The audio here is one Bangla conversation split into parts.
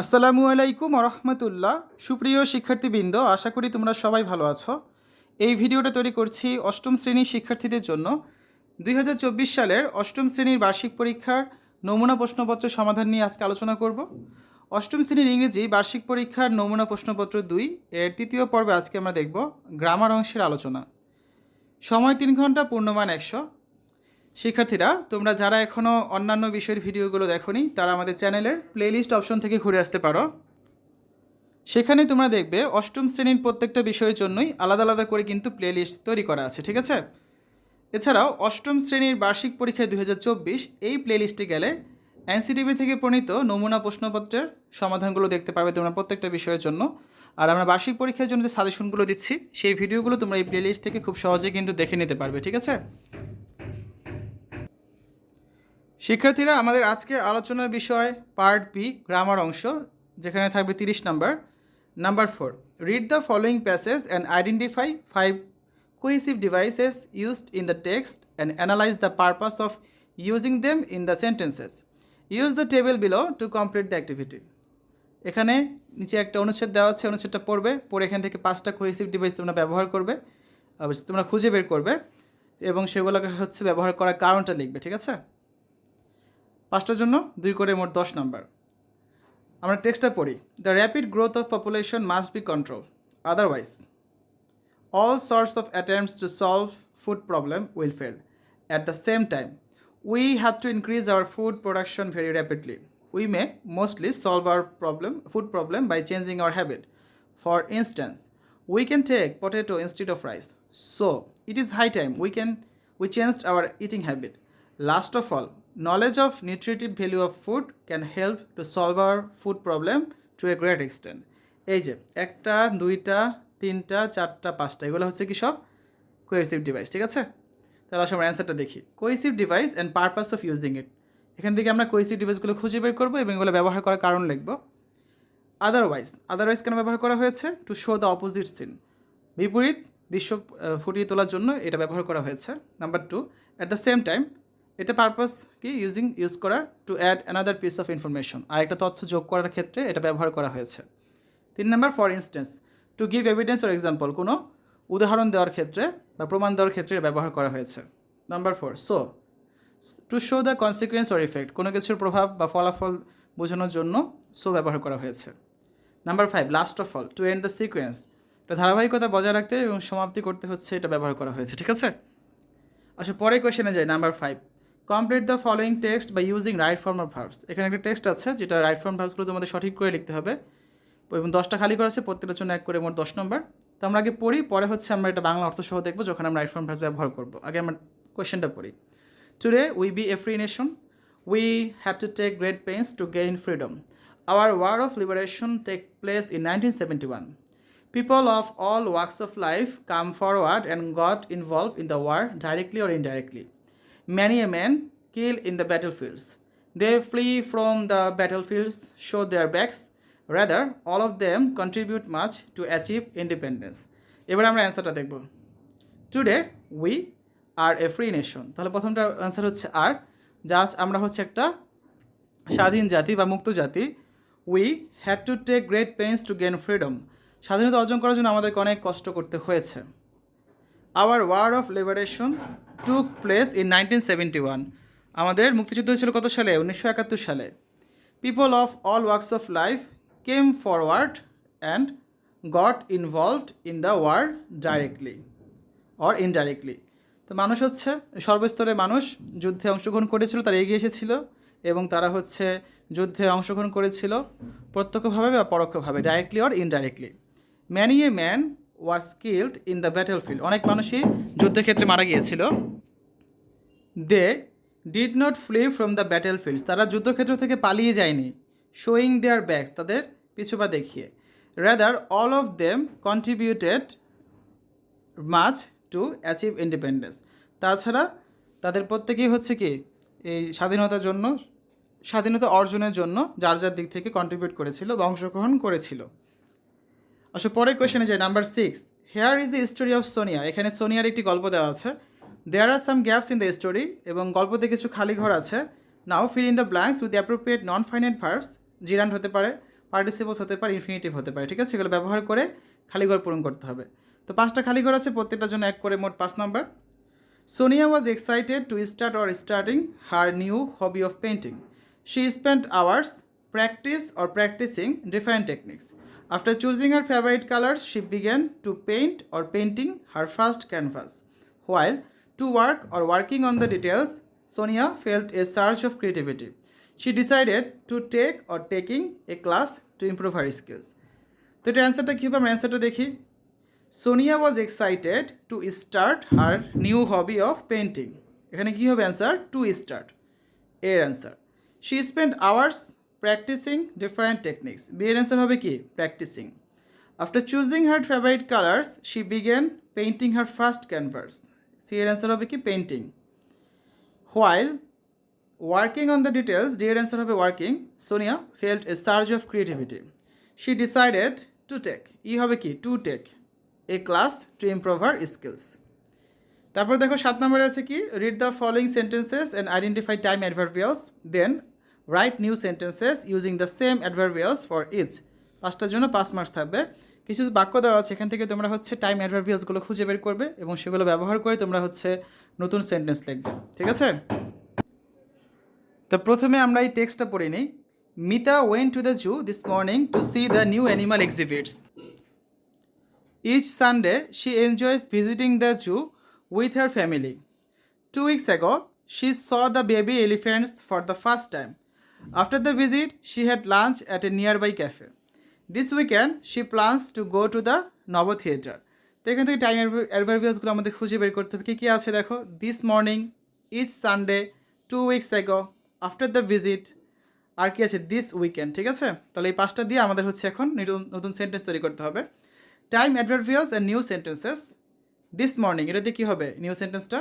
আসসালামু আলাইকুম রহমতুল্লাহ সুপ্রিয় শিক্ষার্থীবৃন্দ, আশা করি তোমরা সবাই ভালো আছো। এই ভিডিওটা তৈরি করছি অষ্টম শ্রেণির শিক্ষার্থীদের জন্য। দুই হাজার চব্বিশ সালের অষ্টম শ্রেণির বার্ষিক পরীক্ষার নমুনা প্রশ্নপত্র সমাধান নিয়ে আজকে আলোচনা করব। অষ্টম শ্রেণির ইংরেজি বার্ষিক পরীক্ষার নমুনা প্রশ্নপত্র দুই, এর তৃতীয় পর্বে আজকে আমরা দেখব গ্রামার অংশের আলোচনা। সময় তিন ঘণ্টা, পূর্ণমান একশো। শিক্ষার্থীরা, তোমরা যারা এখনও অন্যান্য বিষয়ের ভিডিওগুলো দেখোনি, তারা আমাদের চ্যানেলের প্লেলিস্ট অপশন থেকে ঘুরে আসতে পারো। সেখানে তোমরা দেখবে অষ্টম শ্রেণির প্রত্যেকটা বিষয়ের জন্যই আলাদা আলাদা করে কিন্তু প্লেলিস্ট তৈরি করা আছে, ঠিক আছে? এছাড়াও অষ্টম শ্রেণির বার্ষিক পরীক্ষায় দুই হাজার চব্বিশ এই প্লেলিস্টে গেলে এনসিটিভি থেকে প্রণীত নমুনা প্রশ্নপত্রের সমাধানগুলো দেখতে পারবে তোমরা প্রত্যেকটা বিষয়ের জন্য। আর আমরা বার্ষিক পরীক্ষার জন্য যে সাজেশনগুলো দিচ্ছি, সেই ভিডিওগুলো তোমরা এই প্লেলিস্ট থেকে খুব সহজে কিন্তু দেখে নিতে পারবে, ঠিক আছে? শিক্ষার্থীরা, আমাদের আজকে আলোচনার বিষয় পার্ট বি গ্রামার অংশ, যেখানে থাকবে তিরিশ number number four read the following passage and identify five cohesive devices used in the text and analyse the purpose of using them in the sentences use the table below to complete the activity এখানে নিচে একটা অনুচ্ছেদ দেওয়া আছে, অনুচ্ছেদটা পড়বে, পড়ে এখান থেকে পাঁচটা কোহেসিভ ডিভাইস তোমরা ব্যবহার করবে তোমরা খুঁজে বের করবে, এবং সেগুলোকে হচ্ছে ব্যবহার করার কারণটা লিখবে, ঠিক আছে? পাঁচটার জন্য দুই করে মোট দশ নাম্বার। আমরা টেক্সটটা পড়ি। The rapid growth of population must be control otherwise all sorts of attempts to solve food problem will fail at the same time we have to increase our food production very rapidly we may mostly solve our problem food problem by changing our habit for instance we can take potato instead of rice so it is high time we can we change our eating habit last of all knowledge of nutritive value of food can help to solve our food problem to a great extent. এই যে, একটা, দুইটা, তিনটা, চারটা, পাঁচটা, এগুলো হচ্ছে কি সব? কোয়েসিভ ডিভাইস ঠিক আছে? তাহলে আসলে অ্যান্সারটা দেখি। Cohesive device and purpose of using it এখান থেকে আমরা কোয়েসিভ ডিভাইসগুলো খুঁজে বের করব এবং এগুলো ব্যবহার করার কারণ লিখব। আদারওয়াইজ আদারওয়াইজ কেন ব্যবহার করা হয়েছে? To show the opposite scene বিপরীত দৃশ্য ফুটিয়ে তোলার জন্য এটা ব্যবহার করা হয়েছে। Number two at the same time এটা পারপাস কি? ইউজিং ইউজ করার to add another piece of information আর একটা তথ্য যোগ করার ক্ষেত্রে এটা ব্যবহার করা হয়েছে। তিন number for instance to give evidence or example কোনো উদাহরণ দেওয়ার ক্ষেত্রে বা প্রমাণ দেওয়ার ক্ষেত্রে ব্যবহার করা হয়েছে। Number four so to show the consequence or effect কোনো কিছুর প্রভাব বা ফলাফল বোঝানোর জন্য সো ব্যবহার করা হয়েছে। Number five last of all to end the sequence এটা ধারাবাহিকতা বজায় রাখতে এবং সমাপ্তি করতে হচ্ছে, এটা ব্যবহার করা হয়েছে, ঠিক আছে? আচ্ছা পরে কোয়েশনে যাই number five complete the following text বা using right form of verbs এখানে একটা টেক্সট আছে, যেটা রাইট ফর্ম ভার্বসগুলো তোমাদের সঠিক করে লিখতে হবে। এবং দশটা খালি করা আছে প্রত্যেকটার জন্য এক করে মোট দশ নম্বর তো আমরা আগে পড়ি, পরে হচ্ছে আমরা এটা বাংলা অর্থ সহ দেখব, যখন আমরা রাইট ফর্ম ভার্বস ব্যবহার করব। আগে আমরা কোয়েশ্চেনটা পড়ি। Today we be a free nation we have to take great pains to gain freedom our war of liberation take place in nineteen seventy one people of all walks of life come forward and got involve in the war directly or indirectly. Many a man killed in the battlefields. They flee from the battlefields, show their backs. Rather, all of them contribute much to achieve independence. এবার আমরা অ্যান্সারটা দেখব today we are a free nation তাহলে প্রথমটা অ্যান্সার হচ্ছে আর যা আমরা হচ্ছে একটা স্বাধীন জাতি বা মুক্ত জাতি we had to take great pains to gain freedom স্বাধীনতা অর্জন করার জন্য আমাদেরকে অনেক কষ্ট করতে হয়েছে our war of liberation took place in nineteen seventy one আমাদের মুক্তিযুদ্ধ হয়েছিল কত সালে? উনিশশো একাত্তর সালে। People of all walks of life came forward and got involved in the war directly or indirectly তো মানুষ হচ্ছে সর্বস্তরে মানুষ, যুদ্ধে অংশগ্রহণ করেছিল, তারা এগিয়ে এসেছিল এবং তারা হচ্ছে যুদ্ধে অংশগ্রহণ করেছিল প্রত্যক্ষভাবে বা পরোক্ষভাবে directly or indirectly many a man was killed in the battle field অনেক মানুষই যুদ্ধক্ষেত্রে মারা গিয়েছিল। They did not flee from the battle fields তারা যুদ্ধক্ষেত্র থেকে পালিয়ে যায়নি। শোয়িং দেয়ার ব্যাগস তাদের পিছুপা দেখিয়ে। Rather all of them contributed much to achieve independence তাছাড়া তাদের প্রত্যেকেই হচ্ছে কি, এই স্বাধীনতার জন্য, স্বাধীনতা অর্জনের জন্য যার যার দিক থেকে কন্ট্রিবিউট করেছিল বা অংশগ্রহণ করেছিল। আচ্ছা পরের কোয়েশনে যাই number six here is the story of Sonia এখানে সোনিয়ার একটি গল্প দেওয়া আছে। There are some gaps in the story এবং গল্পতে কিছু খালি ঘর আছে। Now fill in the blanks with appropriate non finite verbs gerund হতে পারে পার্টিসিপলস হতে পারে ইনফিনিটিভ হতে পারে, ঠিক আছে? এগুলো ব্যবহার করে খালি ঘর পূরণ করতে হবে। তো পাঁচটা খালি ঘর আছে প্রত্যেকটার জন্য এক করে মোট পাঁচ number Sonia was excited to start or starting her new hobby of painting she spent hours practice or practicing different techniques after choosing her favourite colours she began to paint or painting her first canvas while to work or working on the details Sonia felt a search of creativity she decided to take or taking a class to improve her skills তো এটার অ্যান্সারটা কী হবে আমরা অ্যান্সারটা দেখি Sonia was excited to start her new hobby of painting এখানে কী হবে অ্যান্সার টু স্টার্ট এর answer she spend hours practicing different techniques B এর অ্যান্সার হবে কি? Practicing after choosing her favourite colours she began painting her first canvas C এর অ্যান্সার হবে কি? Painting while working on the details D এর অ্যান্সার হবে working Sonia felt a search of creativity she decided to take E হবে কি? To take a class to improve her skills তারপর দেখো সাত নম্বরে আছে কি? Read the following sentences and identify time adverbials then write new sentences using the same adverbials for each পাঁচটার জন্য পাঁচ মার্কস থাকবে। কিছু বাক্য দেওয়া আছে এখান থেকে তোমরা হচ্ছে টাইম অ্যাডভার্বিয়ালসগুলো খুঁজে বের করবে এবং সেগুলো ব্যবহার করে তোমরা হচ্ছে নতুন সেন্টেন্স লিখবে। ঠিক আছে? তো প্রথমে আমরা এই টেক্সটটা পড়ে নিই। Mita went to the zoo this morning to see the new animal exhibits each Sunday she enjoys visiting the zoo with her family two weeks ago, she saw the baby elephants for the first time. After the visit, she had lunch at a nearby cafe. This weekend, she plans to go to the Novo Theatre. তো এখান থেকে টাইম অ্যাডভার্বিয়াসগুলো আমাদের খুঁজে বের করতে হবে। কী কী আছে দেখো? This morning is Sunday two weeks ago after the visit আর কি আছে? দিস উইকেন্ড ঠিক আছে? তাহলে এই পাঁচটা দিয়ে আমাদের হচ্ছে এখন নতুন নতুন সেন্টেন্স তৈরি করতে হবে। Time adverbials and new sentences this morning এটা দিয়ে কী হবে? নিউ সেন্টেন্সটা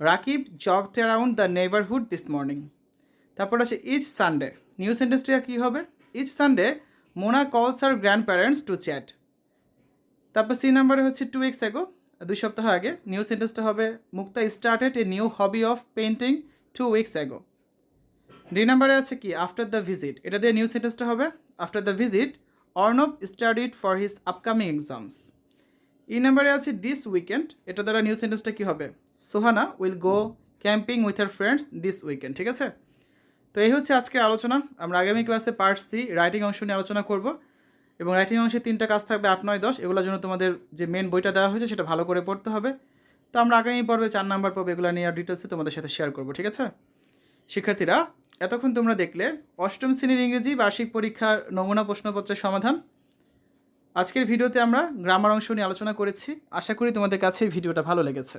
Rakib jogged around the neighbourhood this morning তারপর আছে ইচ সানডে নিউ সেন্টেন্সটা কী হবে? Each Sunday Mona calls her grandparents to chat তারপর সি নাম্বারে হচ্ছে টু উইক্স এগো দুই সপ্তাহ আগে। নিউ সেন্টেন্সটা হবে, Mukta started a new hobby of painting two weeks ago দুই নাম্বারে আছে কি? আফটার দ্য ভিজিট এটা দিয়ে নিউ সেন্টেন্সটা হবে after the visit Arnab studied for his upcoming exams E নাম্বারে আছে দিস উইকেন্ড এটা দ্বারা নিউ সেন্টেন্সটা কী হবে? Sohana will go camping with her friends this weekend ঠিক আছে? তো এই হচ্ছে আজকে আলোচনা। আমরা আগামী ক্লাসে পার্ট সি রাইটিং অংশ নিয়ে আলোচনা করব। এবং রাইটিং অংশে তিনটা কাজ থাকবে আট, নয়, দশ। এগুলোর জন্য তোমাদের যে মেন বইটা দেওয়া হয়েছে সেটা ভালো করে পড়তে হবে। তো আমরা আগামী পর্বে চার নাম্বার পর্বে এগুলো নিয়ে আর ডিটেলসে তোমাদের সাথে শেয়ার করব, ঠিক আছে? শিক্ষার্থীরা, এতক্ষণ তোমরা দেখলে অষ্টম শ্রেণির ইংরেজি বার্ষিক পরীক্ষার নমুনা প্রশ্নপত্রের সমাধান। আজকের ভিডিওতে আমরা গ্রামার অংশ নিয়ে আলোচনা করেছি। আশা করি তোমাদের কাছে ভিডিওটা ভালো লেগেছে।